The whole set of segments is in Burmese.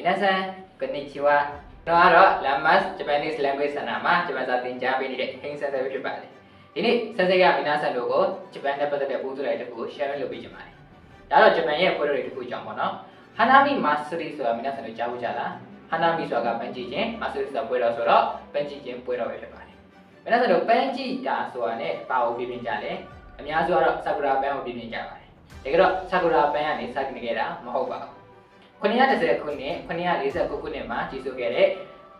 皆さんこんにちはကျွန်တော်ကတော့ Lamas Japanese Language Center မှာဂျပန်စာသင်ကြားပေးနေတဲ့ဟင်းဆန်ဆန်ပဲဖြစ်ပါတယ်ဒီနေ့ဆန်ဆန်က皆さんတို့ကိုဂျပန်နဲ့ပတ်သက်တဲ့ပူးတူလိုက်တစ်ခုကို share လုပ်ပေးချင်ပါတယ်ဒါတော့ဂျပန်ရဲ့ပွဲတော်တွေတစ်ခုကြောင့်ပေါ့နော် Hanami Matsuri ဆိုတာ皆さんတို့ကြားဖို့ကြလား Hanami ဆိုတာကပန်းကြည့်ခြင်း Matsuri ဆိုတာပွဲတော်ဆိုတော့ပန်းကြည့်ခြင်းပွဲတော်ပဲဖြစ်ပါတယ်皆さんတို့ပန်းကြည့်တာဆိုတာနဲ့ဘာကိုပြပြကြလဲအများစုကတော့ Sakura ပန်းကိုပြပြကြပါတယ်တကယ်တော့ Sakura ပန်းကနေစတင်ခဲ့တာမဟုတ်ပါဘူး 930ခုနှစ်949ခုနှစ်မှာကြီးစိုးခဲ့တဲ့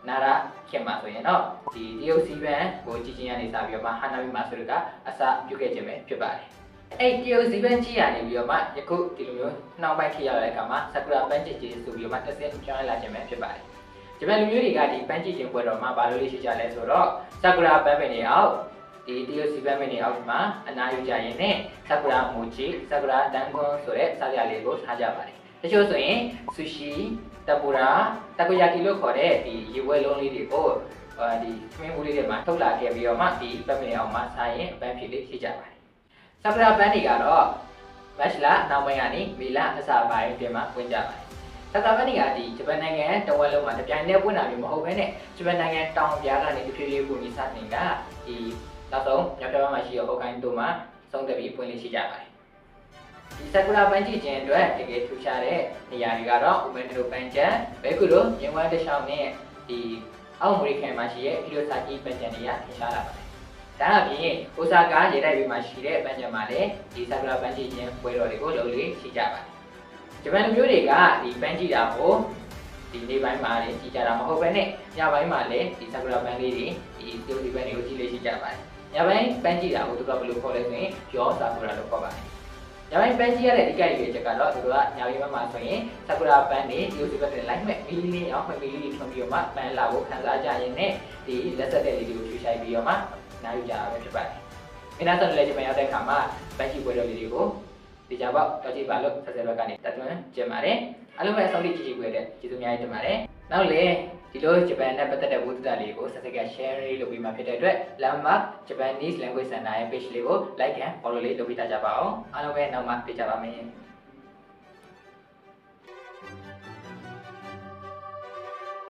နာရခင်မှာဆိုရင်တော့ဒီတရုတ်စီပန်ကိုကြည်ချင်းရနေစပြီးတော့မှဟာနာမီမာဆိုရကအစပြုခဲ့ခြင်းပဲဖြစ်ပါတယ်။အဲ့တရုတ်စီပန်ကြီးရနေပြီးတော့မှယခုဒီလိုမျိုးနှောင်းပိုင်းခေတ်ရောက်လာတဲ့အခါမှာဆာကူရာပန်းချစ်ကြီးဆိုပြီးတော့မှတစ်ဆင့်ကျောင်းလာခြင်းပဲဖြစ်ပါတယ်။ဂျပန်လူမျိုးတွေကဒီပန်းချစ်ခြင်းပွဲတော်မှာဘာလို့လဲရှိကြလဲဆိုတော့ဆာကူရာပန်းပင်တွေအောက်ဒီတရုတ်စီပန်ပင်တွေအောက်မှာအနာယူကြရင်နဲ့ဆာကူရာမူချီဆာကူရာတန်ကွန်ဆိုတဲ့စားရလေးကိုထားကြပါတယ်။ တချို့ဆိုရင်ဆူရှီတပူရာတကိုယာကီလို့ခေါ်တဲ့ဒီရေဝဲလုံးလေးတွေကိုအဲဒီသမင်းဘူးလေးတွေမှာထုတ်လာခဲ့ပြီးတော့မှဒီပတ်မလီအောင်မှာစားရင်အပန်းဖြစ်လေးရှိကြပါတယ်။ဆပ်ပရာပန်းတွေကတော့မတ်လနောက်ပိုင်းကနေမေလအစပိုင်းအတွင်းမှာဝင်ကြပါတယ်။ဆပ်ပရာပန်းတွေကဒီဂျပန်နိုင်ငံတဝက်လုံးမှာတပြိုင်တည်းပွင့်လာမျိုးမဟုတ်ဘဲနဲ့ဂျပန်နိုင်ငံတောင်ပြားကနေတဖြည်းဖြည်းပွင့်ပြီးစတင်ကဒီနောက်ဆုံးမြောက်ဘက်မှာရှိတဲ့ဟိုကိုင်းတို့မှာဆုံးသက်ပြီးပွင့်လေးရှိကြပါတယ်။ဒီ ဆာကူရာပန်းကြည့်ခြင်းအတွက်တကယ်ထူးခြားတဲ့နေရာတွေကတော့ဥမေတရိုပန်ချန်ဘဲကုလိုမြင်းဝမ်းတစ်ချောင်းနဲ့ဒီအောက်အမေရိကန်မှာရှိတဲ့ဟီရိုဆာကီပန်ချန်တွေကထင်ရှားလာပါတယ်။ဒါအပြင်အိုဆာကာရေတိုက်ပြည်မှာရှိတဲ့ပန်ချန်မှာလည်းဒီဆာကူရာပန်းကြည့်ခြင်းပွဲတော်တွေကိုလုပ်လို့ရှိကြပါတယ်။ဂျပန်လူမျိုးတွေကဒီပန်းကြည့်တာကိုဒီနေ့ပိုင်းမှာလည်းကြည့်ကြတာမဟုတ်ဘဲနဲ့ညပိုင်းမှာလည်းဒီဆာကူရာပန်းလေးတွေဒီတိုဒီပန်းတွေကိုကြည့်လို့ရှိကြပါတယ်။ညပိုင်းပန်းကြည့်တာကိုသူကဘယ်လိုခေါ်လဲဆိုရင်ရောဆာကူရာလို့ခေါ်ပါတယ်။ ညပိုင်းပန်းကြည့်ရတဲ့ဒီကရီရဲ့ချက်ကတော့သူတို့ကညပိုင်းမှာဆိုရင်ဆာကူရာပန်းတွေဒီလိုဒီဘက်တွေလိုက်မဲ့မီလီလေးအောင်မီလီလေးထွန်ပြီးတော့မှပန်းလာကိုခံစားကြရင်နဲ့ဒီလက်ဆက်တဲ့လေးတွေကိုချွေဆိုင်ပြီးတော့မှနားယူကြတာပဲဖြစ်ပါတယ်။မိနာဆန်လည်းဂျပန်ရောက်တဲ့အခါမှာပန်းကြည့်ပွဲတော်လေးတွေကိုဒီကြပေါ့တော့ကြည့်ပါလို့ဆက်ဆက်ဘက်ကနေတတ်သွင်းကြင်ပါတယ်။အားလုံးပဲအဆုံးထိကြည့်ကြည့်ပွဲတဲ့ကျေးဇူးများတင်ပါတယ်။ နောက်လေဒီလိုဂျပန်နဲ့ပတ်သက်တဲ့ဝတ္ထုလေးကိုဆက်ဆက်က share လုပ်ပြီးမှဖြစ်တဲ့အတွက် Landmark Japanese Language Center ရဲ့ page လေးကို like and follow လေးလုပ်ပြီးသားကြပါအောင်အားလုံးပဲနောက်မှတွေ့ကြပါမယ်